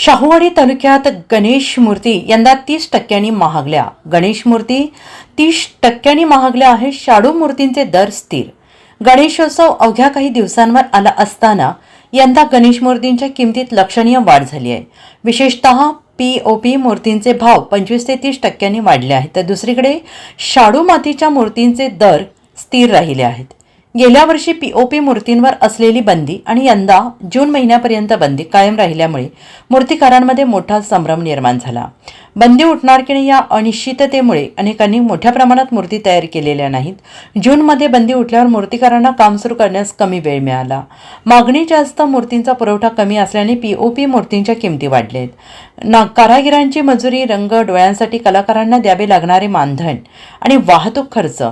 शाहूवाडी तालुक्यात गणेश मूर्ती यंदा तीस टक्क्यांनी महागल्या. गणेश मूर्ती तीस टक्क्यांनी महागल्या आहेत शाडू मूर्तींचे दर स्थिर. गणेशोत्सव अवघ्या काही दिवसांवर आला असताना यंदा गणेश मूर्तींच्या किमतीत लक्षणीय वाढ झाली आहे. विशेषतः पी ओ पी मूर्तींचे भाव पंचवीस ते तीस टक्क्यांनी वाढले आहेत. तर दुसरीकडे शाडू मातीच्या मूर्तींचे दर स्थिर राहिले आहेत. गेल्या वर्षी पीओपी मूर्तींवर असलेली बंदी आणि यंदा जून महिन्यापर्यंत बंदी कायम राहिल्यामुळे मूर्तिकारांमध्ये मोठा संभ्रम निर्माण झाला. बंदी उठणार की नाही या अनिश्चिततेमुळे अनेकांनी मोठ्या प्रमाणात मूर्ती तयार केलेल्या नाहीत. जूनमध्ये बंदी उठल्यावर मूर्तिकारांना काम सुरू करण्यास कमी वेळ मिळाला. मागणी जास्त मूर्तींचा पुरवठा कमी असल्याने पीओपी मूर्तींच्या किमती वाढल्यात. ना कारागिरांची मजुरी रंग डोळ्यांसाठी कलाकारांना द्यावे लागणारे मानधन आणि वाहतूक खर्च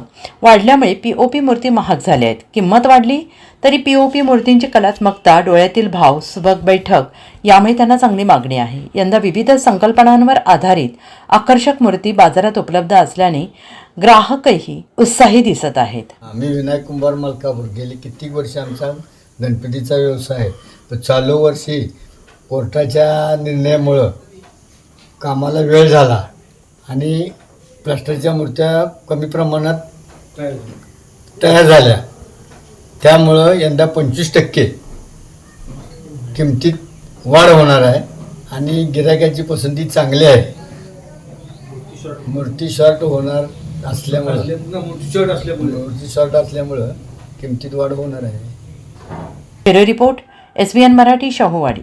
वाढल्यामुळे पीओपी मूर्ती महाग झाल्या. आहेत. किंमत वाढली तरी पी ओ पी मूर्तींची कलात्मकता डोळ्यातील भाव सुबक बैठक यामुळे त्यांना चांगली मागणी आहे. यंदा विविध संकल्पनांवर आधारित आकर्षक मूर्ती बाजारात उपलब्ध असल्याने ग्राहकही उत्साही दिसत आहेत. आम्ही विनायक कुंभार मलकापूर गेली कित्येक वर्ष आमचा गणपतीचा व्यवसाय आहे. चालू वर्षी कोर्टाच्या निर्णयामुळं कामाला वेळ झाला आणि प्लास्टरच्या मूर्त्या कमी प्रमाणात तयार झाल्या. त्यामुळं यंदा पंचवीस टक्के किमतीत वाढ होणार आहे आणि गिरायकाची पसंती चांगली आहे. मूर्ती शॉर्ट होणार असल्यामुळं. शर्ट असल्यामुळे. मूर्ती शॉर्ट असल्यामुळं किमतीत वाढ होणार आहे. Report S B N Marathi Shahuwadi.